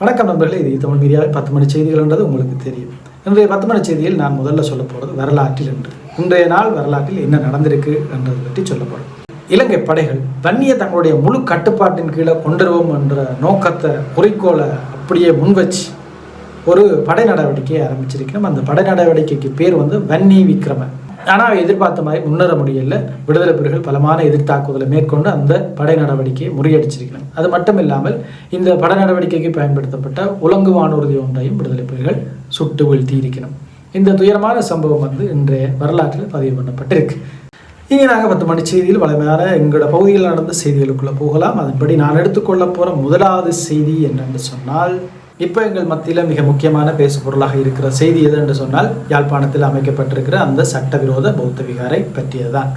வணக்கம் நண்பர்களே இது தமிழ் மீடியாவில் பத்து மணி செய்திகள்ன்றது உங்களுக்கு தெரியும். இன்றைய பத்து மணி செய்தியில் நான் முதல்ல சொல்ல போகிறது வரலாற்றில் என்று. இன்றைய நாள் வரலாற்றில் என்ன நடந்திருக்கு என்றதை பற்றி சொல்ல இலங்கை படைகள் வன்னிய தங்களுடைய முழு கட்டுப்பாட்டின் கீழே கொண்டுருவோம் என்ற நோக்கத்தை குறிக்கோளை அப்படியே முன்வச்சு ஒரு படை நடவடிக்கையை ஆரம்பிச்சிருக்கிறோம். அந்த படை நடவடிக்கைக்கு பேர் வந்து வன்னி விக்ரம ஆனால் எதிர்பார்த்த மாதிரி முன்னேற முடியல. விடுதலை புலிகள் பலமான எதிர்த்தாக்குதலை மேற்கொண்டு அந்த படை நடவடிக்கையை முறியடிச்சிருக்கிறோம் அது மட்டும் இல்லாமல் இந்த படை நடவடிக்கைக்கு பயன்படுத்தப்பட்ட உலங்கு வானூர்தி ஒன்றையும் விடுதலை புலிகள் சுட்டு வீழ்த்தி இருக்கணும் இந்த துயரமான சம்பவம் வந்து இன்றைய வரலாற்றில் பதிவு பண்ணப்பட்டிருக்கு. இங்கே நாங்கள் பத்து மணி செய்தியில் வளமையான எங்களோட பகுதியில் நடந்த செய்திகளுக்குள்ளே போகலாம். அதன்படி நான் எடுத்துக்கொள்ள போகிற முதலாவது செய்தி என்னென்று சொன்னால் இப்போ எங்கள் மத்தியில் மிக முக்கியமான பேசு பொருளாக இருக்கிற செய்தி எது என்று சொன்னால் யாழ்ப்பாணத்தில் அமைக்கப்பட்டிருக்கிற அந்த சட்டவிரோத பௌத்த விகாரை பற்றியதுதான்.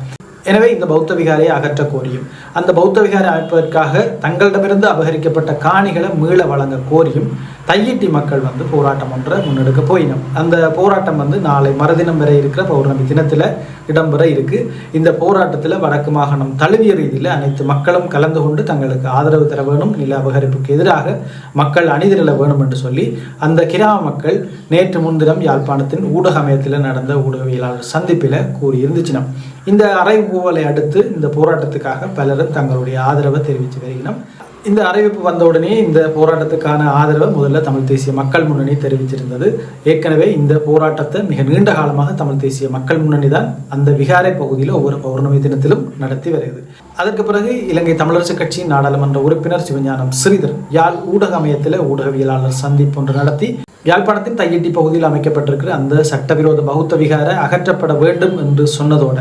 எனவே இந்த பௌத்த விகாரையை அகற்ற கோரியும். அந்த பௌத்த விகாரை அமைப்பதற்காக தங்களிடமிருந்து அபகரிக்கப்பட்ட காணிகளை மீள வழங்க கோரியும். தையிட்டி மக்கள் வந்து போராட்டம் ஒன்றை முன்னெடுக்க போயினோம் அந்த போராட்டம் வந்து நாளை மறுதினம் வரை இருக்கிற பௌர்ணமி தினத்தில் இடம்பெற இருக்கு. இந்த போராட்டத்தில் வடக்கு மாகாணம் தழுவிய ரீதியில் அனைத்து மக்களும் கலந்து கொண்டு தங்களுக்கு ஆதரவு தர வேணும் நில அபகரிப்புக்கு எதிராக மக்கள் அணிதிரள வேணும் என்று சொல்லி அந்த கிராம மக்கள் நேற்று முன்தினம் யாழ்ப்பாணத்தின் ஊடக அமையத்தில் நடந்த ஊடகவியலாளர் சந்திப்பில் கூறியிருந்துச்சினம். இந்த அறைகூவலை அடுத்து இந்த போராட்டத்துக்காக பலரும் தங்களுடைய ஆதரவை தெரிவித்து வருகிறோம் இந்த அறிவிப்பு வந்தவுடனே இந்த போராட்டத்துக்கான ஆதரவை முதல்ல தமிழ் தேசிய மக்கள் முன்னணி தெரிவிச்சிருந்தது ஏற்கனவே இந்த போராட்டத்தை மிக நீண்ட காலமாக தமிழ் தேசிய மக்கள் முன்னணி தான் அந்த விகாரை பகுதியில் ஒவ்வொரு பௌர்ணமி தினத்திலும் நடத்தி வருகிறது. அதற்கு பிறகு இலங்கை தமிழரசு கட்சியின் நாடாளுமன்ற உறுப்பினர் சிவஞானம் ஸ்ரீதர் யாழ் ஊடக அமையத்தில் ஊடகவியலாளர் சந்திப்பு ஒன்று நடத்தி யாழ்ப்பாணத்தின் தையட்டி பகுதியில் அமைக்கப்பட்டிருக்கிற அந்த சட்டவிரோத பௌத்த விகாரை அகற்றப்பட வேண்டும் என்று சொன்னதோட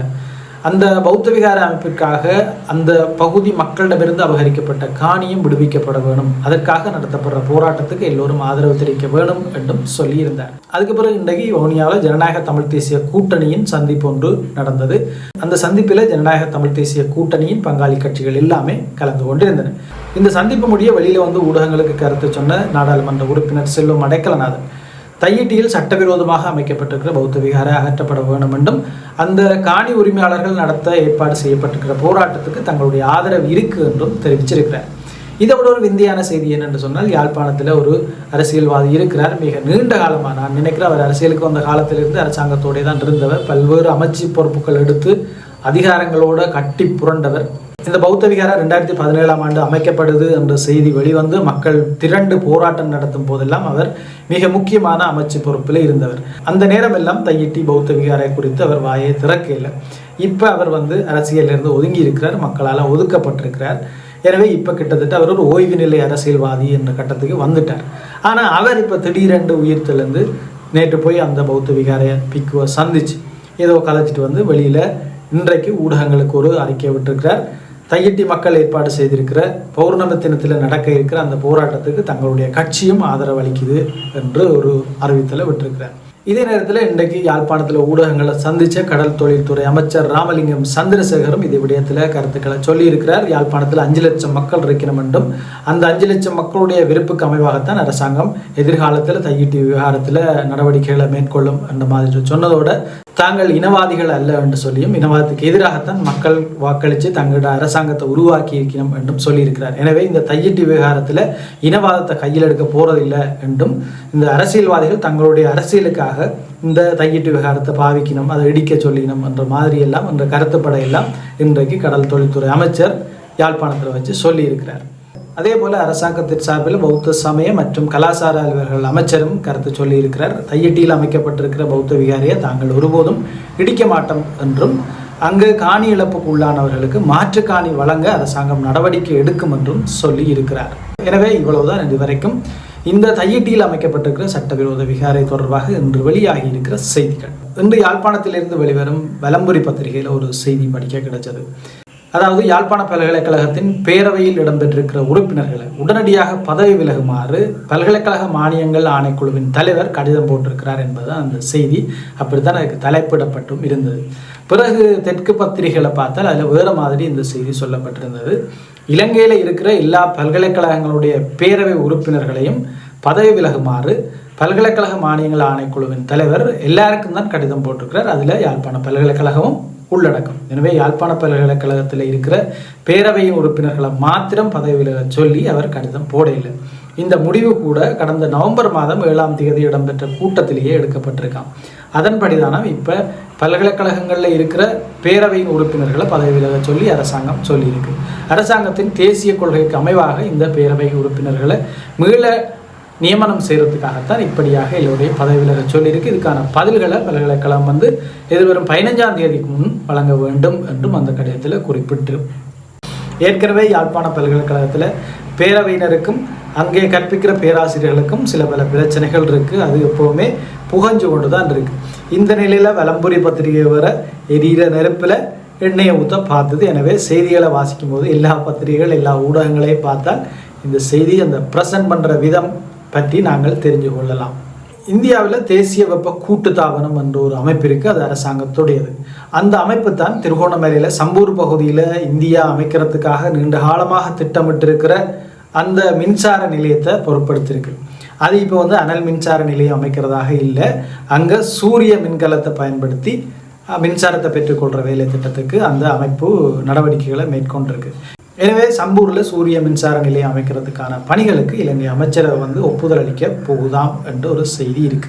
அந்த பௌத்த விகார அமைப்பிற்காக அந்த பகுதி மக்களிடமிருந்து அபகரிக்கப்பட்ட காணியும் விடுவிக்கப்பட வேணும். அதற்காக நடத்தப்படுற போராட்டத்துக்கு எல்லோரும் ஆதரவு தெரிவிக்க வேணும் என்றும் சொல்லியிருந்தார். அதுக்கு பிறகு இன்றைக்கு வவுனியாவில் ஜனநாயக தமிழ் தேசிய கூட்டணியின் சந்திப்பு ஒன்று நடந்தது. அந்த சந்திப்பில் ஜனநாயக தமிழ் தேசிய கூட்டணியின் பங்காளி கட்சிகள் எல்லாமே கலந்து கொண்டிருந்தன. இந்த சந்திப்பு முடிய வெளியில் வந்து ஊடகங்களுக்கு கருத்து சொன்ன நாடாளுமன்ற உறுப்பினர் செல்வம் அடைக்கலநாதன் தையிட்டியில் சட்டவிரோதமாக அமைக்கப்பட்டிருக்கிற பௌத்த விகாரை அகற்றப்பட வேண்டும் என்றும் அந்த காணி உரிமையாளர்கள் நடத்த ஏற்பாடு செய்யப்பட்டிருக்கிற போராட்டத்துக்கு தங்களுடைய ஆதரவு இருக்கு என்றும் தெரிவிச்சிருக்கிறார். இதை விட ஒரு விந்தியான செய்தி என்னென்று சொன்னால் யாழ்ப்பாணத்தில் ஒரு அரசியல்வாதி இருக்கிறார். மிக நீண்ட காலமாக நான் நினைக்கிறேன் அவர் அரசியலுக்கு வந்த காலத்திலிருந்து அரசாங்கத்தோடே தான் இருந்தவர். பல்வேறு அமைச்சு பொறுப்புகள் எடுத்து அதிகாரங்களோட கட்டி புரண்டவர். இந்த பௌத்த விகாரம் ரெண்டாயிரத்தி பதினேழாம் ஆண்டு அமைக்கப்படுது என்ற செய்தி வெளிவந்து மக்கள் திரண்டு போராட்டம் நடத்தும் போதெல்லாம் அவர் மிக முக்கியமான அமைச்சு பொறுப்பில் இருந்தவர். அந்த நேரமெல்லாம் தையிட்டி பௌத்த விகாரை குறித்து அவர் வாயை திறக்கல இப்போ அவர் வந்து அரசியலிருந்து ஒதுங்கி இருக்கிறார் மக்களால் ஒதுக்கப்பட்டிருக்கிறார். எனவே இப்போ கிட்டத்தட்ட அவர் ஒரு ஓய்வு நிலை அரசியல்வாதி என்ற கட்டத்துக்கு வந்துட்டார். ஆனால் அவர் இப்போ திடீரென்று உயிர்த்தெழுந்து நேற்று போய் அந்த பௌத்த விகாரைய பிக்குவை சந்திச்சு ஏதோ கதைச்சிட்டு வந்து வெளியில் இன்றைக்கு ஊடகங்களுக்கு ஒரு அறிக்கை விட்டுருக்கிறார். தையட்டி மக்கள் ஏற்பாடு செய்திருக்கிற பௌர்ணமி தினத்தில் நடக்க இருக்கிற அந்த போராட்டத்துக்கு தங்களுடைய கட்சியும் ஆதரவு அளிக்குது என்று ஒரு அறிவித்தலை விட்டிருக்கிறார். இதே நேரத்தில் இன்றைக்கு யாழ்ப்பாணத்தில் ஊடகங்களை சந்தித்த கடல் தொழில்துறை அமைச்சர் ராமலிங்கம் சந்திரசேகரும் இது விடயத்தில் கருத்துக்களை சொல்லியிருக்கிறார். யாழ்ப்பாணத்தில் அஞ்சு லட்சம் மக்கள் இருக்கணும் என்றும் அந்த அஞ்சு லட்சம் மக்களுடைய விருப்புக்கு அமைவாகத்தான் அரசாங்கம் எதிர்காலத்தில் தையிட்டி விவகாரத்தில் நடவடிக்கைகளை மேற்கொள்ளும் என்ற மாதிரி சொன்னதோட தாங்கள் இனவாதிகள் அல்ல என்று சொல்லியும் இனவாதத்துக்கு எதிராகத்தான் மக்கள் வாக்களித்து தங்களோட அரசாங்கத்தை உருவாக்கி இருக்கிறோம் என்றும் சொல்லியிருக்கிறார். எனவே இந்த தையிட்டு விவகாரத்தில் இனவாதத்தை கையில் எடுக்க போறதில்லை என்றும் இந்த அரசியல்வாதிகள் தங்களுடைய அரசியலுக்காக இந்த தையிட்டு விவகாரத்தை பாவிக்கணும் அதை இடிக்க சொல்லிக்கணும் என்ற மாதிரி எல்லாம் என்ற கருத்துப்படையெல்லாம் இன்றைக்கு கடல் தொழில்துறை அமைச்சர் யாழ்ப்பாணத்தில் வச்சு சொல்லியிருக்கிறார். அதே போல் அரசாங்கத்தின் சார்பில் பௌத்த சமய மற்றும் கலாச்சார அலுவலர்கள் அமைச்சரும் கருத்து சொல்லியிருக்கிறார். தையட்டியில் அமைக்கப்பட்டிருக்கிற பௌத்த விகாரியை தாங்கள் ஒருபோதும் இடிக்க மாட்டோம் என்றும் அங்கு காணி இழப்புக்கு உள்ளானவர்களுக்கு மாற்று காணி வழங்க அரசாங்கம் நடவடிக்கை எடுக்கும் என்றும் சொல்லி இருக்கிறார் எனவே இவ்வளவுதான் இதுவரைக்கும் இந்த தையிட்டியில் அமைக்கப்பட்டிருக்கிற சட்டவிரோத விகாரை தொடர்பாக இன்று வெளியாகி இருக்கிற செய்திகள். இன்று யாழ்ப்பாணத்திலிருந்து வெளிவரும் வலம்புரி பத்திரிகையில் ஒரு செய்தி படிக்க கிடைச்சது. அதாவது யாழ்ப்பாண பல்கலைக்கழகத்தின் பேரவையில் இடம்பெற்றிருக்கிற உறுப்பினர்களை உடனடியாக பதவி விலகுமாறு பல்கலைக்கழக மானியங்கள் ஆணைக்குழுவின் தலைவர் கடிதம் போட்டிருக்கிறார் என்பது அந்த செய்தி. அப்படித்தான் அதுக்கு தலைப்பிடப்பட்டும் இருந்தது. பிறகு தெற்கு பத்திரிகைகளை பார்த்தால் அதில் வேறு மாதிரி இந்த செய்தி சொல்லப்பட்டிருந்தது. இலங்கையில் இருக்கிற எல்லா பல்கலைக்கழகங்களுடைய பேரவை உறுப்பினர்களையும் பதவி விலகுமாறு பல்கலைக்கழக மானியங்கள் ஆணைக்குழுவின் தலைவர் எல்லாருக்கும் தான் கடிதம் போட்டிருக்கிறார். அதில் யாழ்ப்பாண பல்கலைக்கழகமும் உள்ளடக்கம். எனவே யாழ்ப்பாண பல்கலைக்கழகத்தில் இருக்கிற பேரவை உறுப்பினர்களை மாத்திரம் பதவி விலக சொல்லி அவர் கடிதம் போடையில்லை இந்த முடிவு கூட கடந்த நவம்பர் மாதம் ஏழாம் தேதி இடம்பெற்ற கூட்டத்திலேயே எடுக்கப்பட்டிருக்கான் அதன்படிதான இப்போ பல்கலைக்கழகங்களில் இருக்கிற பேரவையின் உறுப்பினர்களை பதவி விலக சொல்லி அரசாங்கம் சொல்லியிருக்கு. அரசாங்கத்தின் தேசிய கொள்கைக்கு அமைவாக இந்த பேரவை உறுப்பினர்களை மீள நியமனம் செய்கிறதுக்காகத்தான் இப்படியாக எல்லோரையும் பதவி விலக சொல்லியிருக்கு. இதுக்கான பதில்களை பல்கலைக்கழகம் வந்து எதிர்வரும் பதினைஞ்சாம் தேதிக்கு முன் வழங்க வேண்டும் என்றும் அந்த கடிதத்தில் குறிப்பிட்டு ஏற்கனவே யாழ்ப்பாண பல்கலைக்கழகத்தில் பேரவையினருக்கும் அங்கே கற்பிக்கிற பேராசிரியர்களுக்கும் சில பல பிரச்சனைகள் இருக்குது அது எப்போவுமே புகஞ்சு கொண்டு தான் இருக்குது இந்த நிலையில் வலம்புரி பத்திரிகை வர எரியிற நெருப்பில் எண்ணெயை ஊற்ற பார்த்தது. எனவே செய்திகளை வாசிக்கும் போது எல்லா பத்திரிகைகள் எல்லா ஊடகங்களையும் பார்த்தால் இந்த செய்தி அந்த ப்ரெசன்ட் பண்ணுற விதம் பற்றி நாங்கள் தெரிஞ்சு கொள்ளலாம். இந்தியாவில் தேசிய வெப்ப கூட்டுத்தாபனம் என்ற ஒரு அமைப்பு இருக்குது அது அரசாங்கத்துடையது. அந்த அமைப்பு தான் திருகோணமலையில் சம்பூர் பகுதியில் இந்தியா அமைக்கிறதுக்காக நீண்ட காலமாக திட்டமிட்டிருக்கிற அந்த மின்சார நிலையத்தை பொருட்படுத்தியிருக்கு. அது இப்போ வந்து அனல் மின்சார நிலையம் அமைக்கிறதாக இல்லை. அங்கே சூரிய மின்கலத்தை பயன்படுத்தி மின்சாரத்தை பெற்றுக்கொள்கிற வேலை திட்டத்துக்கு அந்த அமைப்பு நடவடிக்கைகளை மேற்கொண்டிருக்கு. எனவே சம்பூரில் சூரிய மின்சார நிலையம் அமைக்கிறதுக்கான பணிகளுக்கு இலங்கை அமைச்சரவை வந்து ஒப்புதல் அளிக்க போகுதாம் என்ற ஒரு செய்தி இருக்கு.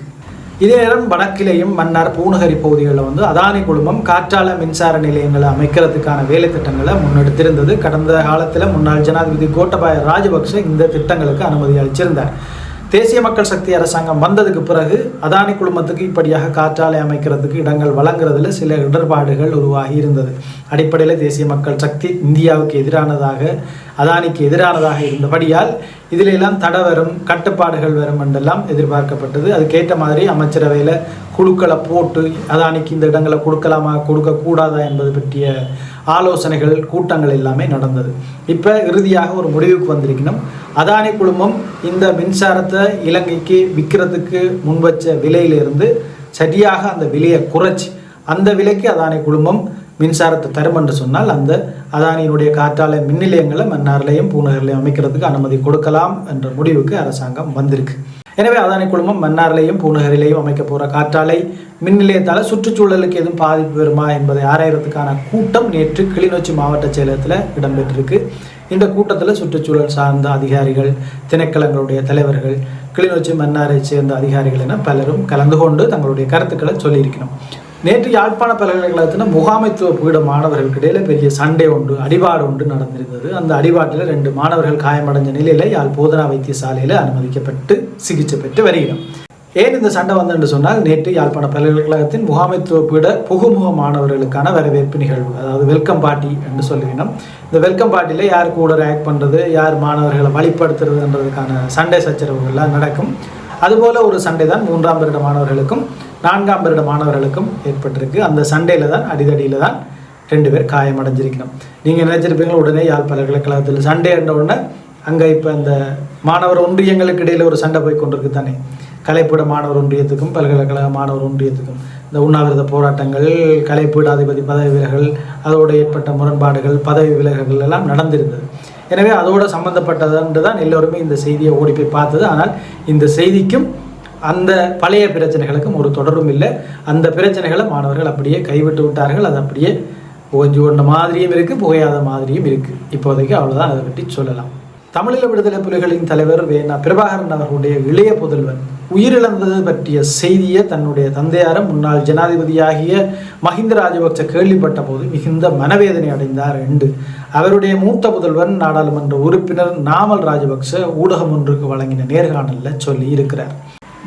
இதே நேரம் வடக்கிலேயும் மன்னார் பூநகரி பகுதிகளில் வந்து அதானி குழுமம் காற்றால மின்சார நிலையங்களை அமைக்கிறதுக்கான வேலை திட்டங்களை முன்னெடுத்திருந்தது. கடந்த காலத்தில் முன்னாள் ஜனாதிபதி கோட்டபாய ராஜபக்சே இந்த திட்டங்களுக்கு அனுமதி அளிச்சிருந்தார். தேசிய மக்கள் சக்தி அரசாங்கம் வந்ததுக்கு பிறகு அதானி குழுமத்துக்கு இப்படியாக காற்றாலை அமைக்கிறதுக்கு இடங்கள் வழங்குறதுல சில இடர்பாடுகள் உருவாகி இருந்தது. அடிப்படையில் தேசிய மக்கள் சக்தி இந்தியாவுக்கு எதிரானதாக அதானிக்கு எதிரானதாக இருந்தபடியால் இதிலெல்லாம் தடை வரும் கட்டுப்பாடுகள் வரும் என்றெல்லாம் எதிர்பார்க்கப்பட்டது. அதுக்கேற்ற மாதிரி அமைச்சரவையில் குழுக்களை போட்டு அதானிக்கு இந்த இடங்களை கொடுக்கலாமா கொடுக்கக்கூடாதா என்பது பற்றிய ஆலோசனைகள் கூட்டங்கள் எல்லாமே நடந்தது. இப்போ இறுதியாக ஒரு முடிவுக்கு வந்திருக்கணும். அதானி குழுமம் இந்த மின்சாரத்தை இலங்கைக்கு விற்கிறதுக்கு முன்வச்ச விலையிலிருந்து சரியாக அந்த விலையை குறைச்சி அந்த விலைக்கு அதானி குழுமம் மின்சாரத்தை தரும் என்று சொன்னால் அந்த அதானியினுடைய காற்றாலை மின் நிலையங்களை மன்னார்லையும் பூநகர்லையும் அமைக்கிறதுக்கு அனுமதி கொடுக்கலாம் என்ற முடிவுக்கு அரசாங்கம் வந்திருக்கு. எனவே அதானி குழுமம் மன்னார்லையும் பூநகரிலேயும் அமைக்க போகிற காற்றாலை மின் நிலையத்தால் சுற்றுச்சூழலுக்கு எதுவும் பாதிப்பு வருமா என்பதை ஆராயறதுக்கான கூட்டம் நேற்று கிளிநொச்சி மாவட்ட செயலகத்தில் இடம்பெற்றிருக்கு. இந்த கூட்டத்தில் சுற்றுச்சூழல் சார்ந்த அதிகாரிகள் திணைக்களங்களுடைய தலைவர்கள் கிளிநொச்சி மன்னாரை சேர்ந்த அதிகாரிகள் என பலரும் கலந்து கொண்டு தங்களுடைய கருத்துக்களை சொல்லியிருக்கணும். நேற்று யாழ்ப்பாண பல்கலைக்கழகத்தில் முகாமைத்துவ பீட மாணவர்களுக்கு பெரிய சண்டை ஒன்று அடிபாடு ஒன்று நடந்திருந்தது. அந்த அடிபாட்டில் ரெண்டு மாணவர்கள் காயமடைஞ்ச நிலையில் யாழ் போதனா வைத்தியசாலையில் அனுமதிக்கப்பட்டு சிகிச்சை பெற்று வருகிறோம் ஏன் இந்த சண்டை வந்தென்று சொன்னால் நேற்று யாழ்ப்பாண பல்கலைக்கழகத்தின் முகாமைத்துவ பீட புகுமுக மாணவர்களுக்கான வரவேற்பு நிகழ்வு அதாவது வெல்கம் பார்ட்டி என்று சொல்லுவினோம் இந்த வெல்கம் பார்ட்டியில் யார் கூட ரியாக்ட் பண்ணுறது யார் மாணவர்களை வழிப்படுத்துறதுன்றதுக்கான சண்டை சச்சரவுகள்லாம் நடக்கும். அதுபோல் ஒரு சண்டை தான் மூன்றாம் வருட மாணவர்களுக்கும் நான்காம் வருட மாணவர்களுக்கும் ஏற்பட்டிருக்கு. அந்த சண்டையில் தான் அடிதடியில் தான் ரெண்டு பேர் காயமடைஞ்சிருக்கணும். நீங்கள் நினைச்சிருப்பீங்களா உடனே யாழ் பல்கலைக்கழகத்தில் சண்டை என்ற உடனே அங்கே இப்போ அந்த மாணவர் ஒன்றியங்களுக்கு இடையில் ஒரு சண்டை போய் கொண்டிருக்கு தானே. கலைப்பீட மாணவர் ஒன்றியத்துக்கும் பல்கலைக்கழக மாணவர் ஒன்றியத்துக்கும். இந்த உண்ணாவிரத போராட்டங்கள் கலைப்பீடாதிபதி பதவி விலகல் அதோடு ஏற்பட்ட முரண்பாடுகள் பதவி விலகல்கள் எல்லாம் நடந்திருந்தது. எனவே அதோடு சம்மந்தப்பட்டதுன்று தான் எல்லோருமே இந்த செய்தியை ஓடி போய் பார்த்தது. ஆனால் இந்த செய்திக்கும் அந்த பழைய பிரச்சனைகளுக்கும் ஒரு தொடரும் இல்லை. அந்த பிரச்சனைகளை மாணவர்கள் அப்படியே கைவிட்டு விட்டார்கள். அது அப்படியே புகஞ்சு கொண்ட மாதிரியும் இருக்குது புகையாத மாதிரியும் இருக்குது இப்போதைக்கு அவ்வளோதான் அதை பற்றி சொல்லலாம். தமிழீழ விடுதலை புலிகளின் தலைவர் வேணா பிரபாகரன் அவர்களுடைய இளைய புதல்வன் உயிரிழந்தது பற்றிய செய்தியை தன்னுடைய தந்தையாரும் முன்னாள் ஜனாதிபதியாகிய மஹிந்த ராஜபக்ச கேள்விப்பட்ட போது மிகுந்த மனவேதனை அடைந்தார் என்று அவருடைய மூத்த புதல்வன் நாடாளுமன்ற உறுப்பினர் நாமல் ராஜபக்ச ஊடகம் ஒன்றுக்கு வழங்கின நேர்காணலில் சொல்லி இருக்கிறார்.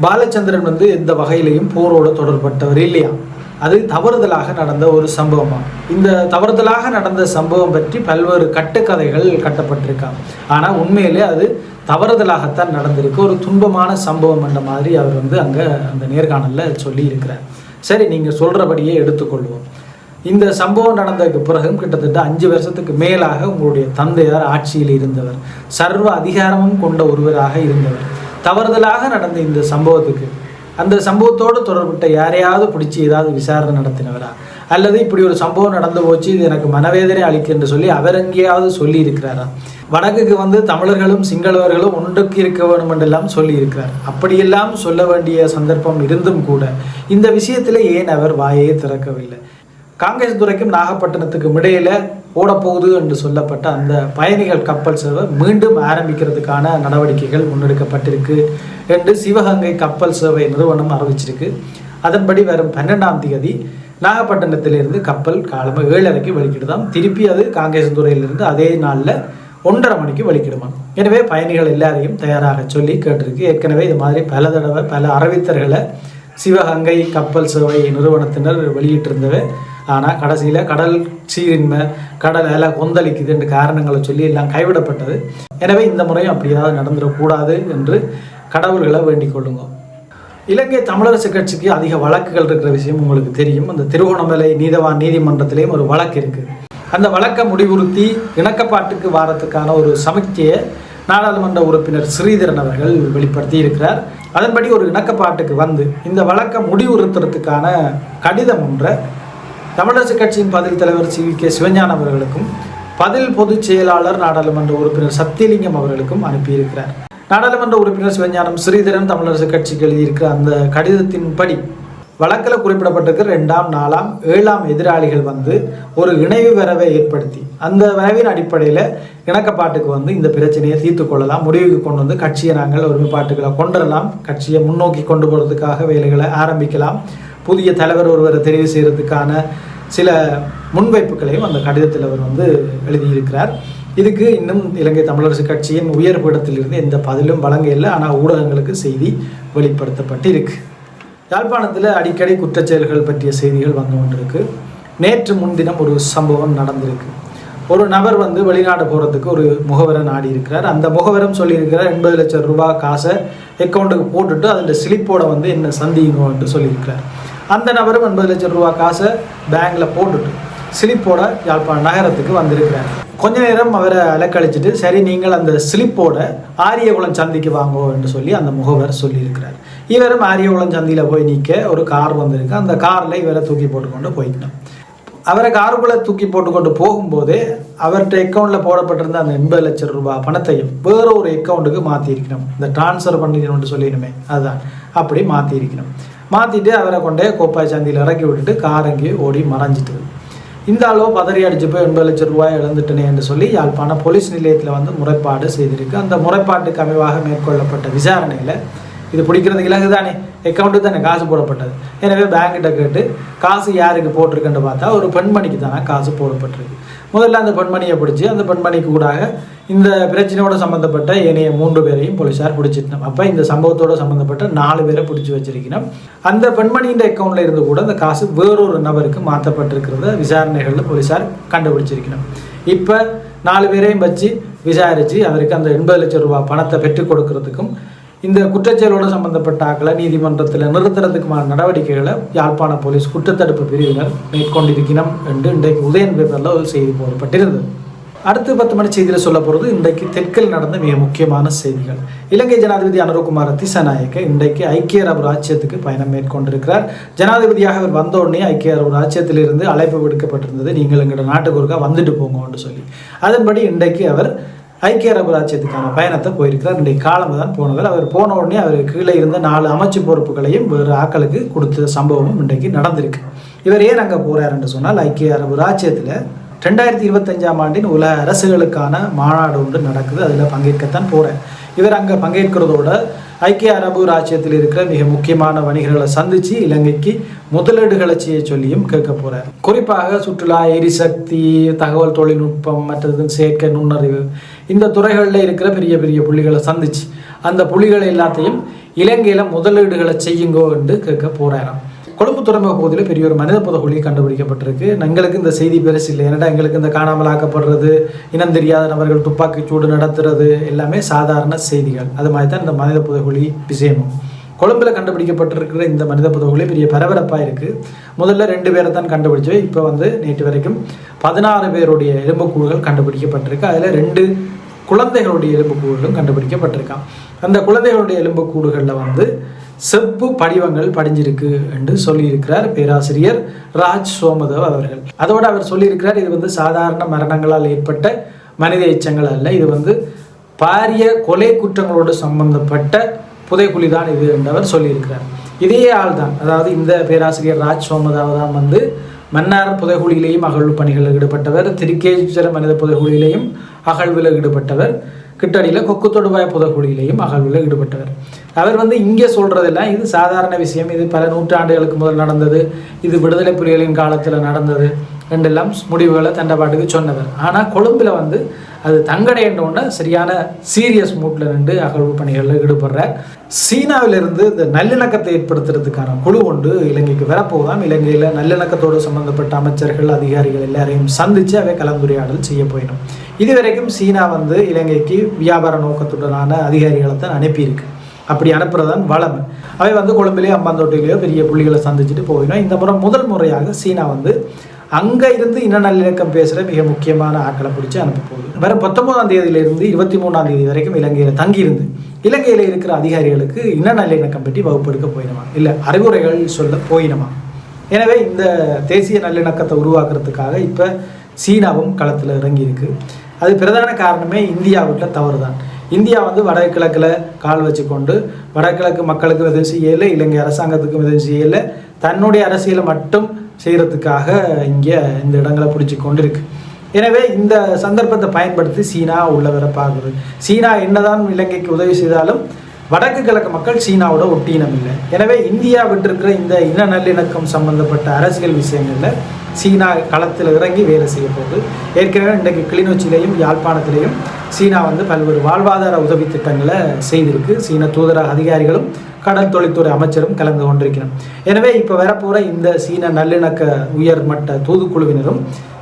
பாலச்சந்திரன் வந்து எந்த வகையிலையும் போரோட தொடர்பட்டவர் இல்லையா? அது தவறுதலாக நடந்த ஒரு சம்பவமா? இந்த தவறுதலாக நடந்த சம்பவம் பற்றி பல்வேறு கட்டுக்கதைகள் கட்டப்பட்டிருக்காங்க ஆனால் உண்மையிலே அது தவறுதலாகத்தான் நடந்திருக்கு. ஒரு துன்பமான சம்பவம் என்ற மாதிரி அவர் வந்து அங்கே அந்த நேர்காணலில் சொல்லி இருக்கிறார் சரி நீங்கள் சொல்கிறபடியே எடுத்துக்கொள்வோம். இந்த சம்பவம் நடந்ததுக்கு பிறகும் கிட்டத்தட்ட அஞ்சு வருஷத்துக்கு மேலாக உங்களுடைய தந்தையார் ஆட்சியில் இருந்தவர். சர்வ அதிகாரமும் கொண்ட ஒருவராக இருந்தவர். தவறுதலாக நடந்த இந்த சம்பவத்துக்கு அந்த சம்பவத்தோடு தொடர்புட்ட யாரையாவது பிடிச்சி ஏதாவது விசாரணை நடத்தினவரா? அல்லது இப்படி ஒரு சம்பவம் நடந்து போச்சு இது எனக்கு மனவேதனை அளிக்குன்னு சொல்லி அவர் எங்கேயாவது சொல்லி இருக்கிறாரா வடக்குக்கு வந்து தமிழர்களும் சிங்களவர்களும் ஒன்றுக்கு இருக்க வேண்டும் என்றெல்லாம் சொல்லி இருக்கிறார் அப்படியெல்லாம் சொல்ல வேண்டிய சந்தர்ப்பம் இருந்தும் கூட இந்த விஷயத்தில் ஏன் அவர் வாயே திறக்கவில்லை? காங்கிரஸ் துறைக்கும் நாகப்பட்டினத்துக்கும் இடையில ஓடப்போகுது என்று சொல்லப்பட்ட அந்த பயணிகள் கப்பல் சேவை மீண்டும் ஆரம்பிக்கிறதுக்கான நடவடிக்கைகள் முன்னெடுக்கப்பட்டிருக்கு என்று சிவகங்கை கப்பல் சேவை நிறுவனம் அறிவிச்சிருக்கு. அதன்படி வரும் பன்னெண்டாம் தேதி நாகப்பட்டினத்திலிருந்து கப்பல் காலமாக ஏழரைக்கு வெளிக்கிடுதாம் திருப்பி அது காங்கேசந்துறையிலிருந்து அதே நாளில் ஒன்றரை மணிக்கு வெளிக்கிடுமா எனவே பயணிகள் எல்லாரையும் தயாராக சொல்லி கேட்டிருக்கு. ஏற்கனவே இது மாதிரி பல தடவை பல அறிவித்தர்களை சிவகங்கை கப்பல் சேவை நிறுவனத்தினர் வெளியிட்டிருந்தவை ஆனால் கடைசியில் கடல் சீரின்மை கடல் அலை கொந்தளிக்குது என்ற காரணங்களை சொல்லி எல்லாம் கைவிடப்பட்டது. எனவே இந்த முறையும் அப்படி ஏதாவது நடந்துடக்கூடாது என்று கடவுள்களை வேண்டிக் கொள்ளுங்க. இலங்கை தமிழரசு கட்சிக்கு அதிக வழக்குகள் இருக்கிற விஷயம் உங்களுக்கு தெரியும். அந்த திருகோணமலை நீதவான் நீதிமன்றத்திலேயும் ஒரு வழக்கு இருக்குது அந்த வழக்கை முடிவுறுத்தி இணக்கப்பாட்டுக்கு வாரத்துக்கான ஒரு சமிக்கையை நாடாளுமன்ற உறுப்பினர் ஸ்ரீதரன் அவர்கள் வெளிப்படுத்தி இருக்கிறார். அதன்படி ஒரு இணக்கப்பாட்டுக்கு வந்து இந்த வழக்கை முடிவுறுத்துறதுக்கான கடிதம் ஒன்றை தமிழரசு கட்சியின் பதில் தலைவர் சி வி கே சிவஞானம் அவர்களுக்கும் பதில் பொதுச் செயலாளர் நாடாளுமன்ற உறுப்பினர் சத்தியலிங்கம் அவர்களுக்கும் அனுப்பியிருக்கிறார். நாடாளுமன்ற உறுப்பினர் சிவஞானம் ஸ்ரீதரன் தமிழரசு கட்சிக்கு எழுதியிருக்கிற அந்த கடிதத்தின்படி வழக்கில் குறிப்பிடப்பட்டிருக்கிற ரெண்டாம் நாலாம் ஏழாம் எதிராளிகள் வந்து ஒரு இணைவு வரவை ஏற்படுத்தி அந்த வரவின் அடிப்படையில் இணக்கப்பாட்டுக்கு வந்து இந்த பிரச்சனையை தீர்த்து கொள்ளலாம் முடிவுக்கு கொண்டு வந்து கட்சியை நாங்கள் ஒருமைப்பாட்டுகளை கொண்டுடலாம் கட்சியை முன்னோக்கி கொண்டு போகிறதுக்காக வேலைகளை ஆரம்பிக்கலாம் புதிய தலைவர் ஒருவரை தெரிவு செய்கிறதுக்கான சில முன்வைப்புகளையும் அந்த கடிதத்தில் அவர் வந்து எழுதியிருக்கிறார். இதுக்கு இன்னும் இலங்கை தமிழரசு கட்சியின் உயர் பீடத்திலிருந்து எந்த பதிலும் வழங்க இல்லை. ஆனால் ஊடகங்களுக்கு செய்தி வெளிப்படுத்தப்பட்டு இருக்கு யாழ்ப்பாணத்தில் அடிக்கடி குற்றச்செயல்கள் பற்றிய செய்திகள் வந்து கொண்டிருக்கு. நேற்று முன்தினம் ஒரு சம்பவம் நடந்திருக்கு. ஒரு நபர் வந்து வெளிநாடு போகிறதுக்கு ஒரு முகவரை நாடி இருக்கிறார் அந்த முகவரம் சொல்லியிருக்கிறார் எண்பது லட்சம் ரூபாய் காசை அக்கௌண்ட்டுக்கு போட்டுட்டு அதில் ஸ்லிப்போட வந்து என்ன சந்திங்கன்ட்டு சொல்லியிருக்கிறார். அந்த நபரும் எண்பது லட்சம் ரூபா காசை பேங்கில் போட்டுட்டு ஸ்லிப்போட யாழ்ப்பாணம் நகரத்துக்கு வந்திருக்கிறார். கொஞ்ச நேரம் அவரை அலக்கழிச்சிட்டு சரி நீங்கள் அந்த ஸ்லிப்போட ஆரியகுளம் சந்திக்கு வாங்கோ என்று சொல்லி அந்த முகவர் சொல்லியிருக்கிறார். இவரும் ஆரியகுளம் சந்தியில் போய் நிற்க ஒரு கார் வந்திருக்கு. அந்த காரில் இவரை தூக்கி போட்டுக்கொண்டு போய்க்கணும் அவரை காருக்குள்ளே தூக்கி போட்டுக்கொண்டு போகும்போதே அவர்கிட்ட அக்கௌண்ட்டில் போடப்பட்டிருந்த அந்த எண்பது லட்சம் ரூபாய் பணத்தையும் வேற ஒரு அக்கௌண்ட்டுக்கு மாற்றிருக்கணும் இந்த ட்ரான்ஸ்ஃபர் பண்ணிக்கணும்னு சொல்லிடணுமே அதுதான். அப்படி மாற்றிருக்கணும் மாற்றிட்டு அவரை கொண்டே கோப்பாய் சந்தியில் இறக்கி விட்டுட்டு காரங்கி ஓடி மறைஞ்சிட்டு. இந்த அளவு பதறி அடிச்சு போய் ஒன்பது லட்சம் ரூபாய் இழந்துட்டனே என்று சொல்லி யாழ்ப்பாண போலீஸ் நிலையத்தில் வந்து முறைப்பாடு செய்திருக்கு. அந்த முறைப்பாட்டுக்கு அமைவாக மேற்கொள்ளப்பட்ட விசாரணையில் இது பிடிக்கிறது இலகு தானே? அக்கௌண்ட்டு தானே? காசு போடப்பட்டது. எனவே பேங்கிட்ட கேட்டு காசு யாருக்கு போட்டிருக்குன்னு பார்த்தா ஒரு பெண்மணிக்கு தானே காசு போடப்பட்டிருக்கு. முதல்ல அந்த பெண்மணியை பிடிச்சி அந்த பெண்மணிக்கு கூடாக இந்த பிரச்சனையோட சம்மந்தப்பட்ட ஏனைய மூன்று பேரையும் போலீஸார் பிடிச்சிருந்தோம். அப்போ இந்த சம்பவத்தோட சம்மந்தப்பட்ட நாலு பேரை பிடிச்சி வச்சிருக்கணும். அந்த பெண்மணியின் அக்கௌண்ட்ல இருந்து கூட அந்த காசு வேறொரு நபருக்கு மாற்றப்பட்டிருக்கிறத விசாரணைகளில் போலீஸார் கண்டுபிடிச்சிருக்கணும். இப்போ நாலு பேரையும் வச்சு விசாரித்து அவருக்கு அந்த எண்பது லட்சம் ரூபாய் பணத்தை பெற்றுக் கொடுக்கறதுக்கும் இந்த குற்றச்செயலோடு சம்பந்தப்பட்ட ஆக்களை நீதிமன்றத்தில் நிறுத்துறதுக்குமான நடவடிக்கைகளை யாழ்ப்பாண போலீஸ் குற்றத்தடுப்பு பிரிவினர் மேற்கொண்டிருக்கணும் என்று இன்றைக்கு உதயன் பேப்பரில் ஒரு செய்தி போடப்பட்டிருந்தது. அடுத்து பத்து மணி செய்தியில் சொல்ல போகிறது இன்றைக்கு தெற்கில் நடந்த மிக முக்கியமான செய்திகள். இலங்கை ஜனாதிபதி அனுரகுமார திசநாயக்க இன்றைக்கு ஐக்கிய அரபு ராஜ்யத்துக்கு பயணம் மேற்கொண்டிருக்கிறார். ஜனாதிபதியாக அவர் வந்தோடனே ஐக்கிய அரபு ராஜ்யத்திலிருந்து அழைப்பு விடுக்கப்பட்டிருந்தது. நீங்கள் எங்களோட நாட்டுக்கு ஒருக்கா வந்துட்டு போங்கன்னு சொல்லி. அதன்படி இன்றைக்கு அவர் ஐக்கிய அரபு ராஜ்யத்துக்கான பயணத்தை போயிருக்கிறார். இன்றைக்கு காலம் தான் போனவர். அவர் போன உடனே அவர் கீழே இருந்த நாலு அமைச்சு பொறுப்புகளையும் வேறு ஆக்களுக்கு கொடுத்த சம்பவமும் இன்றைக்கு நடந்திருக்கு. இவர் ஏன் அங்கே போறாருன்னு சொன்னால் ஐக்கிய அரபு ராஜ்யத்தில் ரெண்டாயிரத்தி இருபத்தஞ்சாம் ஆண்டின் உலக அரசுகளுக்கான மாநாடு ஒன்று நடக்குது. அதில் பங்கேற்கத்தான் போகிறேன் இவர் அங்கே பங்கேற்கிறதோட ஐக்கிய அரபு ராஜ்யத்தில் இருக்கிற மிக முக்கியமான வணிகர்களை சந்தித்து இலங்கைக்கு முதலீடுகளை செய்ய சொல்லியும் கேட்க போகிறார் குறிப்பாக சுற்றுலா எரிசக்தி தகவல் தொழில்நுட்பம் மற்றது செயற்கை நுண்ணறிவு இந்த துறைகளில் இருக்கிற பெரிய பெரிய புள்ளிகளை சந்திச்சு அந்த புள்ளிகளை எல்லாத்தையும் இலங்கையில் முதலீடுகளை செய்யுங்கோ என்று கேட்க போகிறாராம் கொழும்பு துறைமுக பகுதியில் பெரிய ஒரு மனித புதகுழி கண்டுபிடிக்கப்பட்டிருக்கு. எங்களுக்கு இந்த செய்தி பெருசு இல்லை. ஏன்னா எங்களுக்கு இந்த காணாமல் ஆக்கப்படுறது? இனம் தெரியாத நபர்கள் துப்பாக்கி சூடு நடத்துறது? எல்லாமே சாதாரண செய்திகள். அது மாதிரி தான் இந்த மனித புதகுழி விஷயமும். கொழும்பில் கண்டுபிடிக்கப்பட்டிருக்கிற இந்த மனித புதகுழி பெரிய பரபரப்பாக இருக்குது முதல்ல ரெண்டு பேரை தான் கண்டுபிடிச்சு இப்போ வந்து நேற்று வரைக்கும் பதினாறு பேருடைய எலும்புக்கூடுகள் கண்டுபிடிக்கப்பட்டிருக்கு. அதில் ரெண்டு குழந்தைகளுடைய எலும்புக்கூடுகளும் கண்டுபிடிக்கப்பட்டிருக்கான். அந்த குழந்தைகளுடைய எலும்புக்கூடுகளில் வந்து செப்பு படிவங்கள் படிஞ்சிருக்கு என்று சொல்லியிருக்கிறார் பேராசிரியர் ராஜ் சோமதேவ் அவர்கள். அதோடு அவர் சொல்லியிருக்கிறார் இது வந்து சாதாரண மரணங்களால் ஏற்பட்ட மனித எச்சங்கள் அல்ல. இது வந்து பாரிய கொலை குற்றங்களோடு சம்பந்தப்பட்ட புதைக்குழி தான் இது என்றவர் சொல்லியிருக்கிறார். இதே ஆள் தான் அதாவது இந்த பேராசிரியர் ராஜ் சோமதாவ் தான் வந்து மன்னார் புதைகுழியிலேயும் அகழ்வு பணிகளில் ஈடுபட்டவர் திருக்கேஸ்வர மனித புதைகுழியிலேயும் அகழ்வில் ஈடுபட்டவர் கிட்டடியில் கொக்கு தொடுவாய் புதைகுழியிலேயும் அகழ்வில் ஈடுபட்டவர். அவர் வந்து இங்கே சொல்கிறதெல்லாம் இது சாதாரண விஷயம். இது பல நூற்றாண்டுகளுக்கு முதல் நடந்தது. இது விடுதலை புலிகளின் காலத்தில் நடந்தது ரெண்டெல்லாம் முடிவுகளை தண்டபாட்டுக்கு சொன்னவர். ஆனால் கொழும்பில் வந்து அது தங்கடைன்ற சரியான சீரியஸ் மூட்டில் நின்று அகழ்வு பணிகளில் ஈடுபடுறார். சீனாவிலிருந்து இந்த நல்லிணக்கத்தை ஏற்படுத்துறதுக்கான குழு ஒன்று இலங்கைக்கு வரப்போதாம் இலங்கையில் நல்லிணக்கத்தோடு சம்பந்தப்பட்ட அமைச்சர்கள் அதிகாரிகள் எல்லாரையும் சந்தித்து அவை கலந்துரையாடல் செய்ய போயிடும். இதுவரைக்கும் சீனா வந்து இலங்கைக்கு வியாபார நோக்கத்துடனான அதிகாரிகளை தான் அனுப்பியிருக்கு. அப்படி அனுப்புறதான் வளம். அவை வந்து கொழும்பிலேயோ அம்பாந்தோட்டையிலேயோ பெரிய புள்ளிகளை சந்திச்சுட்டு போயிடும். இந்த முறை முதல் முறையாக சீனா வந்து அங்கே இருந்து இன நல்லிணக்கம் பேசுகிற மிக முக்கியமான ஆட்களை பிடிச்சி அனுப்ப போகுது. வர பத்தொன்பதாம் தேதியிலிருந்து இருபத்தி மூணாம் தேதி வரைக்கும் இலங்கையில் தங்கியிருந்து இலங்கையில் இருக்கிற அதிகாரிகளுக்கு இன நல்லிணக்கம் பற்றி வகுப்பெடுக்க போயிடுமா இல்லை அறிவுரைகள் சொல்ல போயினமா? எனவே இந்த தேசிய நல்லிணக்கத்தை உருவாக்குறதுக்காக இப்போ சீனாவும் களத்தில் இறங்கியிருக்கு. அது பிரதான காரணமே இந்தியாவுக்கு தவறு தான் இந்தியா வந்து வடகிழக்கில் கால் வச்சு கொண்டு வடகிழக்கு மக்களுக்கு உதவி செய்யலை இலங்கை அரசாங்கத்துக்கும் உதவி செய்யலை. தன்னுடைய அரசியலை மட்டும் செய்கிறதுக்காக இங்கே இந்த இடங்களை பிடிச்சி கொண்டிருக்கு எனவே இந்த சந்தர்ப்பத்தை பயன்படுத்தி சீனா உள்ள வர பார்க்குது. சீனா என்னதான் இலங்கைக்கு உதவி செய்தாலும் வடக்கு கிழக்கு மக்கள் சீனாவோட ஒட்டீனம் இல்லை எனவே இந்தியா விட்டிருக்கிற இந்த இன நல்லிணக்கம் சம்பந்தப்பட்ட அரசியல் விஷயங்களில் சீனா களத்தில் இறங்கி வேலை செய்ய போகுது. ஏற்கனவே இன்றைக்கு கிளிநொச்சியிலையும் யாழ்ப்பாணத்திலையும் சீனா வந்து பல்வேறு வாழ்வாதார உதவி திட்டங்களை செய்திருக்கு. சீன தூதரக அதிகாரிகளும் கடல் தொழில்துறை அமைச்சரும் கலந்து கொண்டிருக்கிறார். எனவே இப்போ வரப்போகிற இந்த சீன நல்லிணக்க உயர்மட்ட தூதுக்குழுவினரும்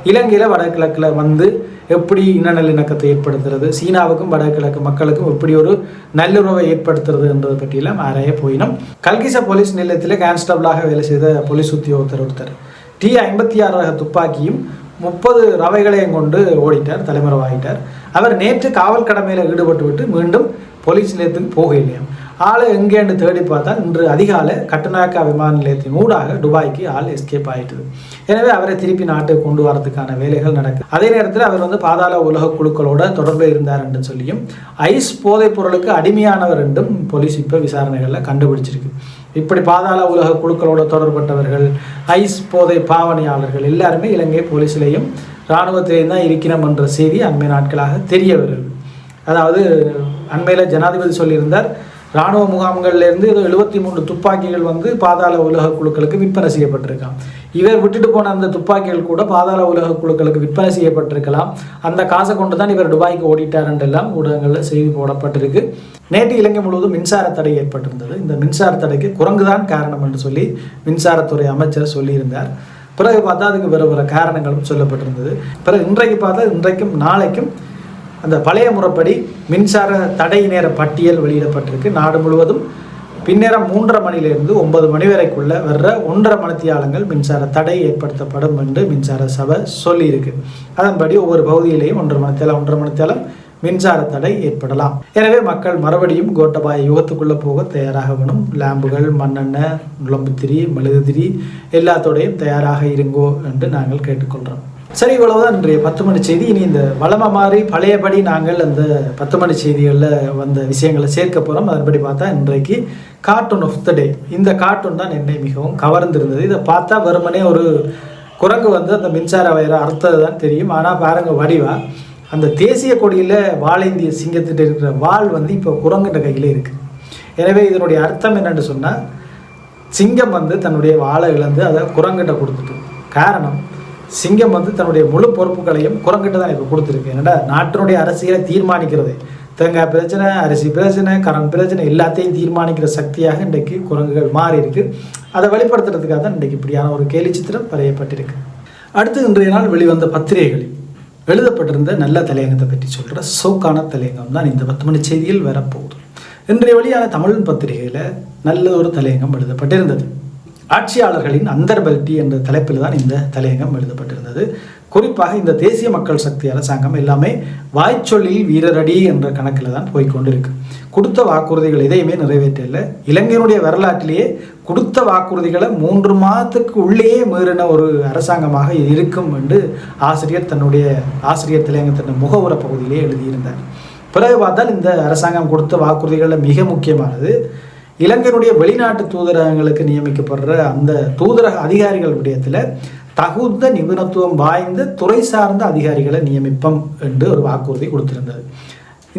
இலங்கையில் வடகிழக்கில் வந்து எப்படி இன நல்லிணக்கத்தை ஏற்படுத்துறது சீனாவுக்கும் வடகிழக்கு மக்களுக்கும் எப்படி ஒரு நல்லுறவை ஏற்படுத்துறது என்பதை பற்றியெல்லாம் ஆராய போயினோம். கல்கிச போலீஸ் நிலையத்தில் கான்ஸ்டபிளாக வேலை செய்த போலீஸ் உத்தியோகத்தர் ஒருத்தர். டி ஐம்பத்தி ஆறு ரக துப்பாக்கியும் முப்பது ரவைகளையும் கொண்டு ஓடிட்டார் தலைமறைவாகிட்டார் அவர் நேற்று காவல் கடமையில் ஈடுபட்டு விட்டு மீண்டும் போலீஸ் நிலையத்துக்கு போக இல்லையாம் ஆளை எங்கேன்னு தேடி பார்த்தா இன்று அதிகாலை கட்டுநாயக்கா விமான நிலையத்தின் ஊடாக துபாய்க்கு ஆள் எஸ்கேப் ஆயிட்டுது. எனவே அவரை திருப்பி நாட்டுக்கு கொண்டு வரதுக்கான வேலைகள் நடக்குது. அதே நேரத்தில் அவர் வந்து பாதாள உலக குழுக்களோட தொடர்பில் இருந்தார் என்று சொல்லியும் ஐஸ் போதைப் பொருளுக்கு அடிமையானவர் என்றும் போலீஸ் இப்போ விசாரணைகளில் கண்டுபிடிச்சிருக்கு. இப்படி பாதாள உலக குழுக்களோட தொடர்பட்டவர்கள் ஐஸ் போதை பாவனையாளர்கள் எல்லாருமே இலங்கை போலீஸ்லேயும் இராணுவத்திலேயும் தான் இருக்கிறோம் என்ற செய்தி அண்மை நாட்களாக தெரிய வருது அதாவது அண்மையில் ஜனாதிபதி சொல்லியிருந்தார் இராணுவ முகாம்கள்லேருந்து ஏதோ எழுபத்தி மூன்று துப்பாக்கிகள் வந்து பாதாள உலக குழுக்களுக்கு விற்பனை செய்யப்பட்டிருக்கான் இவர் விட்டுட்டு போன அந்த துப்பாக்கிகள் கூட பாதாள உலக குழுக்களுக்கு விற்பனை செய்யப்பட்டிருக்கலாம். அந்த காசை கொண்டு தான் இவர் துபாய்க்கு ஓடிட்டாருன்றெல்லாம் ஊடகங்களில் செய்தி போடப்பட்டிருக்கு. நேற்று இலங்கை முழுவதும் மின்சார தடை ஏற்பட்டிருந்தது. இந்த மின்சார தடைக்கு குரங்கு தான் காரணம் என்று சொல்லி மின்சாரத்துறை அமைச்சர் சொல்லியிருந்தார். பிறகு பார்த்தா அதுக்கு வேறு வேறு காரணங்களும் சொல்லப்பட்டிருந்தது. பிறகு இன்றைக்கு பார்த்தா இன்றைக்கும் நாளைக்கும் அந்த பழைய முறைப்படி மின்சார தடை நேர பட்டியல் வெளியிடப்பட்டிருக்கு. நாடு முழுவதும் பின்னேரம் மூன்றரை மணியிலிருந்து ஒன்பது மணி வரைக்குள்ள வர்ற ஒன்றரை மணித்தியாலங்கள் மின்சார தடை ஏற்படுத்தப்படும் என்று மின்சார சபை சொல்லியிருக்கு. அதன்படி ஒவ்வொரு பகுதியிலையும் ஒன்றரை மணித்தியாலம் ஒன்றரை மணித்தியாலம் மின்சார தடை ஏற்படலாம். எனவே மக்கள் மறுபடியும் கோட்டபாய யுகத்துக்குள்ளே போக தயாராக வேணும். லேம்புகள் மண்ணெண்ணெய் நுழம்புத்திரி மெழுகுதிரி எல்லாத்தோடையும் தயாராக இருங்கோ என்று நாங்கள் கேட்டுக்கொள்கிறோம் சரி இவ்வளவுதான் இன்றைய பத்து மணி செய்தி. இனி இந்த வளமை மாறி பழையபடி நாங்கள் அந்த பத்து மணி செய்திகளில் வந்த விஷயங்களை சேர்க்க போகிறோம் அதன்படி பார்த்தா இன்றைக்கு கார்ட்டூன் ஆஃப் த டே இந்த கார்ட்டூன் தான் என்னை மிகவும் கவர்ந்திருந்தது. இதை பார்த்தா வெறுமனே ஒரு குரங்கு வந்து அந்த மின்சார வயரை அறுத்தது தான் தெரியும். ஆனால் பாருங்க வடிவா. அந்த தேசிய கொடியில் வாழேந்திய சிங்கத்திட்ட இருக்கிற வாள் வந்து இப்போ குரங்கிட்ட கையில் இருக்குது எனவே இதனுடைய அர்த்தம் என்னென்னு சொன்னால் சிங்கம் வந்து தன்னுடைய வாழை இழந்து அதை குரங்கிட்ட கொடுத்துட்டு காரணம் சிங்கம் வந்து தன்னுடைய முழு பொறுப்புகளையும் குரங்கிட்ட தான் இப்போ கொடுத்துருக்கு. என்னடா நாட்டினுடைய அரசியலை தீர்மானிக்கிறது. தேங்காய் பிரச்சனை அரிசி பிரச்சனை கரண்ட் பிரச்சனை எல்லாத்தையும் தீர்மானிக்கிற சக்தியாக இன்றைக்கு குரங்குகள் மாறி இருக்கு அதை வெளிப்படுத்துறதுக்காக தான் இன்றைக்கு இப்படியான ஒரு கேலி சித்திரம் வரையப்பட்டிருக்கு. அடுத்து இன்றைய நாள் வெளிவந்த பத்திரிகைகளில் எழுதப்பட்டிருந்த நல்ல தலையங்கத்தை பற்றி சொல்கிற சோக்கான தலையங்கம் தான் இந்த பத்து மணி செய்தியில் வரப்போகுது. இன்றைய வழியான தமிழ் பத்திரிகையில் நல்ல ஒரு தலையங்கம் எழுதப்பட்டிருந்தது. ஆட்சியாளர்களின் அந்தர்பல்டி என்ற தலைப்பில் தான் இந்த தலையங்கம் எழுதப்பட்டிருந்தது. குறிப்பாக இந்த தேசிய மக்கள் சக்தி அரசாங்கம் எல்லாமே வாய்ச்சொல்லில் வீரரடி என்ற கணக்கில் தான் போய்கொண்டிருக்கு கொடுத்த வாக்குறுதிகள் எதையுமே நிறைவேற்றல. இலங்கையினுடைய வரலாற்றிலேயே கொடுத்த வாக்குறுதிகளை மூன்று மாதத்துக்கு உள்ளேயே மீறின ஒரு அரசாங்கமாக இருக்கும் என்று ஆசிரியர் தன்னுடைய ஆசிரியர் தலையங்கத்தின் முகவுர பகுதியிலே எழுதியிருந்தார். பிறகு பார்த்தால் இந்த அரசாங்கம் கொடுத்த வாக்குறுதிகளில் மிக முக்கியமானது இலங்கையினுடைய வெளிநாட்டு தூதரகங்களுக்கு நியமிக்கப்படுற அந்த தூதரக அதிகாரிகள் விடயத்தில் தகுந்த நிபுணத்துவம் வாய்ந்த துறை சார்ந்த அதிகாரிகளை நியமிப்போம் என்று ஒரு வாக்குறுதி கொடுத்திருந்தது.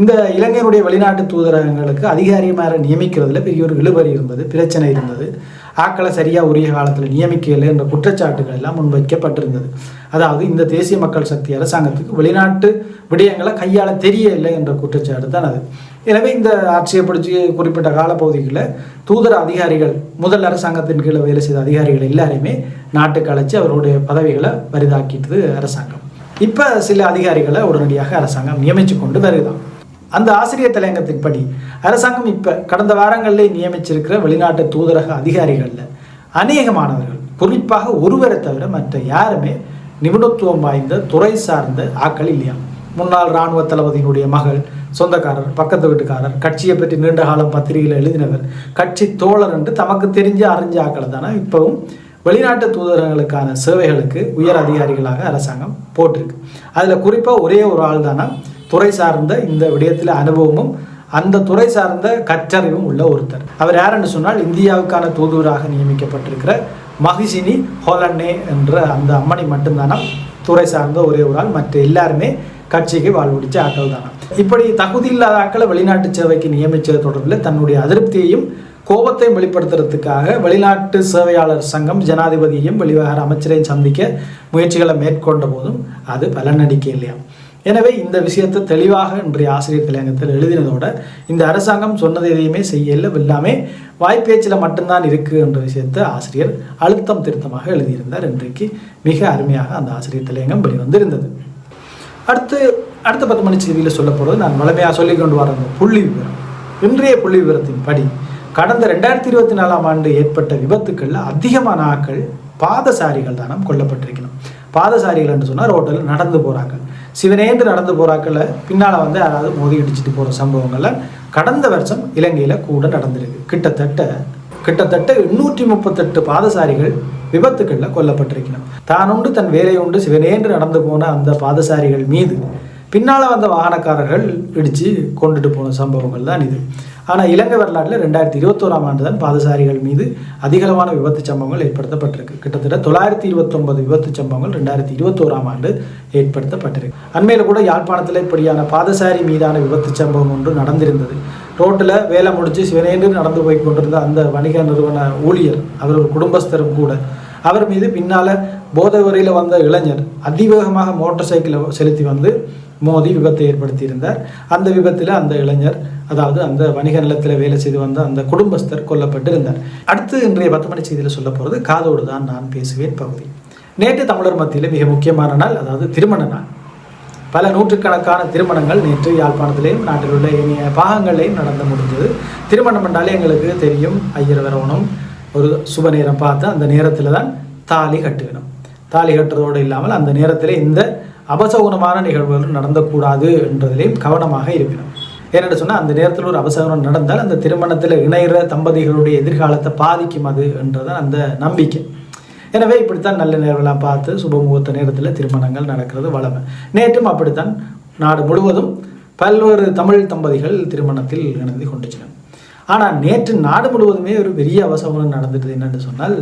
இந்த இலங்கையினுடைய வெளிநாட்டு தூதரகங்களுக்கு அதிகாரிமாரை நியமிக்கிறதுல பெரிய ஒரு இழுபறி இருந்தது பிரச்சனை இருந்தது. ஆக்களை சரியாக உரிய காலத்தில் நியமிக்கலை என்ற குற்றச்சாட்டுகள் எல்லாம் முன்வைக்கப்பட்டிருந்தது. அதாவது இந்த தேசிய மக்கள் சக்தி அரசாங்கத்துக்கு வெளிநாட்டு விடயங்களை கையாள தெரியவில்லை என்ற குற்றச்சாட்டு தான் அது. எனவே இந்த ஆட்சியை பிடிச்சி குறிப்பிட்ட காலப்பகுதிகளில் தூதர அதிகாரிகள் முதல் அரசாங்கத்தின் கீழே வேலை செய்த அதிகாரிகள் எல்லாருமே நாட்டுக்கு அழைச்சி அவருடைய பதவிகளை வரிதாக்கிட்டது அரசாங்கம். இப்போ சில அதிகாரிகளை உடனடியாக அரசாங்கம் நியமித்து கொண்டு வருகிறான். அந்த ஆசிரியர் தலையங்கத்தின்படி அரசாங்கம் இப்போ கடந்த வாரங்களிலே நியமிச்சிருக்கிற வெளிநாட்டு தூதரக அதிகாரிகளில் அநேகமானவர்கள். குறிப்பாக ஒருவரை தவிர மற்ற யாருமே நிபுணத்துவம் வாய்ந்த துறை சார்ந்த ஆக்கள் இல்லையா? முன்னாள் இராணுவ தளபதியினுடைய மகள் சொந்தக்காரர் பக்கத்து வீட்டுக்காரர் கட்சியை பற்றி நீண்ட காலம் பத்திரிகையில் எழுதினவர் கட்சி தோழர் என்று தமக்கு தெரிஞ்ச அறிஞ்ச ஆக்களை தானே? இப்போவும் வெளிநாட்டு தூதரகங்களுக்கான சேவைகளுக்கு உயர் அதிகாரிகளாக அரசாங்கம் போட்டிருக்கு. அதில் குறிப்பாக ஒரே ஒரு ஆள் தானே? துறை சார்ந்த இந்த விடயத்தில் அனுபவமும் அந்த துறை சார்ந்த கற்றறிவும் உள்ள ஒருத்தர். அவர் யாருன்னு சொன்னால் இந்தியாவுக்கான தூதுவராக நியமிக்கப்பட்டிருக்கிற மகிஷினி ஹோலன்னே என்ற அந்த அம்மணி மட்டும்தானா? துறை சார்ந்த ஒரே ஒரு ஆள் மற்ற எல்லாருமே கட்சிக்கு வாழ்வுடிச்ச ஆட்கள் தானா இப்படி தகுதி இல்லாத ஆட்களை வெளிநாட்டு சேவைக்கு நியமித்தது தொடர்பில் தன்னுடைய அதிருப்தியையும் கோபத்தையும் வெளிப்படுத்துறதுக்காக வெளிநாட்டு சேவையாளர் சங்கம் ஜனாதிபதியையும் வெளிவகார அமைச்சரையும் சந்திக்க முயற்சிகளை மேற்கொண்ட போதும் அது பலனடிக்க இல்லையா? எனவே இந்த விஷயத்தை தெளிவாக இன்றைய ஆசிரியர் தலையங்கத்தில் எழுதினதோட இந்த அரசாங்கம் சொன்னது எதையுமே செய்யல எல்லாமே வாய்ப்பேச்சில் மட்டும்தான் இருக்குது என்ற விஷயத்தை ஆசிரியர் அழுத்தம் திருத்தமாக எழுதியிருந்தார். இன்றைக்கு மிக அருமையாக அந்த ஆசிரியர் தலையங்கம் வெளிவந்திருந்தது. அடுத்து அடுத்த பத்து மணி செய்தியில் சொல்ல போகிறது நான் வளமையாக சொல்லிக் கொண்டு வர அந்த புள்ளி விவரம். இன்றைய புள்ளி விவரத்தின் படி கடந்த ரெண்டாயிரத்தி இருபத்தி நாலாம் ஆண்டு ஏற்பட்ட விபத்துக்களில் அதிகமான ஆட்கள் பாதசாரிகள் தானம் கொல்லப்பட்டிருக்கணும். பாதசாரிகள் என்று சொன்னால் ரோட்டில் நடந்து போகிறாங்க சிவனேன்று நடந்து போகிறாக்கள பின்னால் வந்து யாராவது மோதி இடிச்சிட்டு போகிற சம்பவங்கள்ல கடந்த வருஷம் இலங்கையில் கூட நடந்திருக்கு. கிட்டத்தட்ட கிட்டத்தட்ட எண்ணூற்றி முப்பத்தெட்டு பாதசாரிகள் விபத்துக்களில் கொல்லப்பட்டிருக்கணும் தான் உண்டு தன் வேலை உண்டு சிவனேன்று நடந்து போன அந்த பாதசாரிகள் மீது பின்னால் வந்த வாகனக்காரர்கள் இடித்து கொண்டுட்டு போன சம்பவங்கள் தான் இது. ஆனால் இலங்கை வரலாற்றில் ரெண்டாயிரத்தி இருபத்தோராம் ஆண்டு தான் பாதசாரிகள் மீது அதிகளவான விபத்து சம்பவங்கள் ஏற்படுத்தப்பட்டிருக்கு. கிட்டத்தட்ட தொள்ளாயிரத்தி இருபத்தொன்பது விபத்து சம்பவங்கள் ரெண்டாயிரத்தி இருபத்தோராம் ஆண்டு ஏற்படுத்தப்பட்டிருக்கு. அண்மையில் கூட யாழ்ப்பாணத்தில் இப்படியான பாதசாரி மீதான விபத்து சம்பவம் ஒன்று நடந்திருந்தது. ரோட்டில் வேலை முடிச்சு சிவனேன்று நடந்து போய் கொண்டிருந்த அந்த வணிக நிறுவன ஊழியர் அவர் ஒரு குடும்பஸ்தரும் கூட அவர் மீது பின்னால் போதை வரையில் வந்த இளைஞர் அதிவேகமாக மோட்டார் சைக்கிளை செலுத்தி வந்து மோதி விபத்தை ஏற்படுத்தியிருந்தார். அந்த விபத்தில் அந்த இளைஞர் அதாவது அந்த வணிக நிலத்தில் வேலை செய்து வந்த அந்த குடும்பஸ்தர் கொல்லப்பட்டிருந்தார். அடுத்து இன்றைய பத்து மணி செய்தியில் சொல்ல போகிறது காதோடு தான் நான் பேசுவேன் பகுதி. நேற்று தமிழர் மத்தியில் மிக முக்கியமான நாள் அதாவது திருமண நாள். பல நூற்றுக்கணக்கான திருமணங்கள் நேற்று யாழ்ப்பாணத்திலேயும் நாட்டில் உள்ள இனிய பாகங்களையும் நடந்து முடிஞ்சது. திருமணம் என்றாலே எங்களுக்கு தெரியும் ஐயர் வரவணும் ஒரு சுப நேரம் பார்த்து அந்த நேரத்தில் தான் தாலி கட்டுவினோம். தாலி கட்டுறதோடு இல்லாமல் அந்த நேரத்தில் இந்த அபசகுணமான நிகழ்வுகள் நடந்தக்கூடாது என்றதிலையும் கவனமாக இருப்பினோம். ஏனென்று சொன்னால் அந்த நேரத்தில் ஒரு அவசரம் நடந்தால் அந்த திருமணத்தில் இணைகிற தம்பதிகளுடைய எதிர்காலத்தை பாதிக்கும் அது என்றதான் அந்த நம்பிக்கை. எனவே இப்படித்தான் நல்ல நேரம்லாம் பார்த்து சுபமுகூர்த்த நேரத்தில் திருமணங்கள் நடக்கிறது வளமை. நேற்றும் அப்படித்தான் நாடு முழுவதும் பல்வேறு தமிழ் தம்பதிகள் திருமணத்தில் இணைந்து கொண்டுச்சினர் ஆனால் நேற்று நாடு முழுவதுமே ஒரு பெரிய அவசரம் நடந்துட்டு என்னென்னு சொன்னால்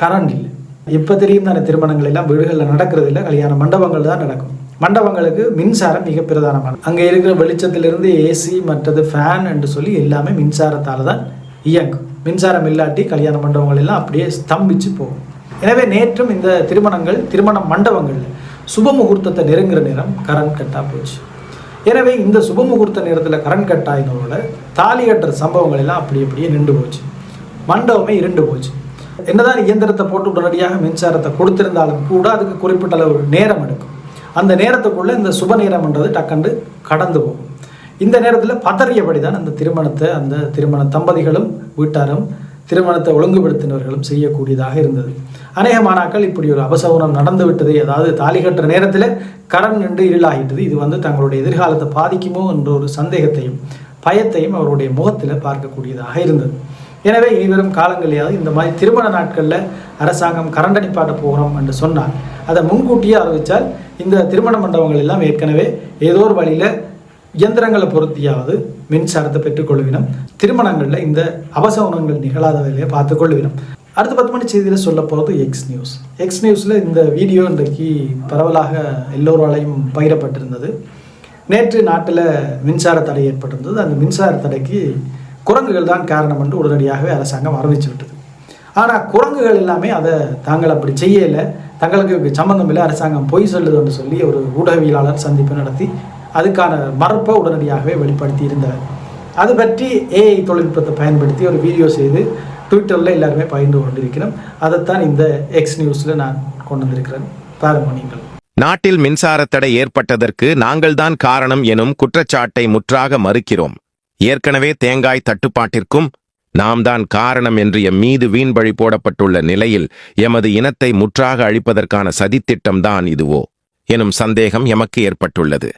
கரண்ட் இல்லை. இப்போ தெரியும் தானே திருமணங்கள் எல்லாம் வீடுகளில் நடக்கிறது இல்லை கல்யாண மண்டபங்கள் தான் நடக்கும். மண்டபங்களுக்கு மின்சாரம் மிக பிரதானமானது. அங்கே இருக்கிற வெளிச்சத்திலிருந்து ஏசி மற்றது ஃபேன் என்று சொல்லி எல்லாமே மின்சாரத்தால் தான் இயங்கும். மின்சாரம் இல்லாட்டி கல்யாண மண்டபங்கள் எல்லாம் அப்படியே ஸ்தம்பிச்சு போகும். எனவே நேற்றும் இந்த திருமணங்கள் திருமண மண்டபங்களில் சுப முகூர்த்தத்தை நெருங்குற நேரம் கரண்ட் கட்டாக போச்சு. எனவே இந்த சுப முகூர்த்த நேரத்தில் கரண்ட் கட் தாலி கட்டுற சம்பவங்கள் எல்லாம் அப்படி அப்படியே நின்று போச்சு. மண்டபமே இருண்டு போச்சு. என்னதான் இயந்திரத்தை போட்டு உடனடியாக மின்சாரத்தை கொடுத்திருந்தாலும் கூட அதுக்கு குறிப்பிட்ட அளவு நேரம் எடுக்கும். அந்த நேரத்துக்குள்ளே இந்த சுப நேரம்ன்றது டக்கண்டு கடந்து போகும். இந்த நேரத்தில் பதறியபடி தான் அந்த திருமணத்தை அந்த திருமண தம்பதிகளும் வீட்டாரும் திருமணத்தை ஒழுங்குபடுத்தினவர்களும் செய்யக்கூடியதாக இருந்தது. அநேக மாணாக்கள் இப்படி ஒரு அபசகுனம் நடந்து விட்டது. அதாவது தாலி கட்டுற நேரத்தில் கரண் நின்று இருளாகிட்டது. இது வந்து தங்களுடைய எதிர்காலத்தை பாதிக்குமோ என்ற ஒரு சந்தேகத்தையும் பயத்தையும் அவருடைய முகத்தில் பார்க்கக்கூடியதாக இருந்தது. எனவே இனிவரும் காலங்களிலாவது இந்த மாதிரி திருமண நாட்களில் அரசாங்கம் கரண்டடிப்பாட்ட போகிறோம் என்று சொன்னால் அதை முன்கூட்டியே அறிவித்தால் இந்த திருமண மண்டபங்கள் எல்லாம் ஏற்கனவே ஏதோ ஒரு வழியில் இயந்திரங்களை பொருத்தியாவது மின்சாரத்தை பெற்றுக்கொள்வினம் திருமணங்களில் இந்த அவசகுணங்கள் நிகழாத வேலையை பார்த்து கொள்வினம் அடுத்த பத்து மணி செய்தியில் சொல்ல போகிறது எக்ஸ் நியூஸ் எக்ஸ் நியூஸில் இந்த வீடியோ இன்றைக்கு பரவலாக எல்லோராலையும் பகிரப்பட்டிருந்தது. நேற்று நாட்டில் மின்சார தடை ஏற்பட்டிருந்தது. அந்த மின்சார தடைக்கு குரங்குகள் தான் காரணம் என்று உடனடியாகவே அரசாங்கம் அறிவிச்சு விட்டது. ஆனால் குரங்குகள் எல்லாமே அதை தாங்கள் அப்படி செய்யலை. தங்களுக்கு சம்பந்தம் இல்லை அரசாங்கம் பொய் சொல்லுதுன்னு சொல்லி ஒரு ஊடகவியலாளர் சந்திப்பு நடத்தி அதுக்கான மறப்பை உடனடியாகவே வெளிப்படுத்தி இருந்தார். அது பற்றி ஏஐ தொழில்நுட்பத்தை பயன்படுத்தி ஒரு வீடியோ செய்து ட்விட்டரில் எல்லாருமே பகிர்ந்து கொண்டிருக்கிறோம். அதைத்தான் இந்த எக்ஸ் நியூஸில் நான் கொண்டு வந்திருக்கிறேன். பாருங்கள் நீங்கள். நாட்டில் மின்சார தடை ஏற்பட்டதற்கு நாங்கள்தான் காரணம் எனும் குற்றச்சாட்டை முற்றாக மறுக்கிறோம். ஏற்கனவே தேங்காய் தட்டுப்பாட்டிற்கும் நாம் தான் காரணம் என்று எம் மீது வீண்பழி போடப்பட்டுள்ள நிலையில் எமது இனத்தை முற்றாக அழிப்பதற்கான சதித்திட்டம்தான் இதுவோ. எனும் சந்தேகம் எமக்கு ஏற்பட்டுள்ளது.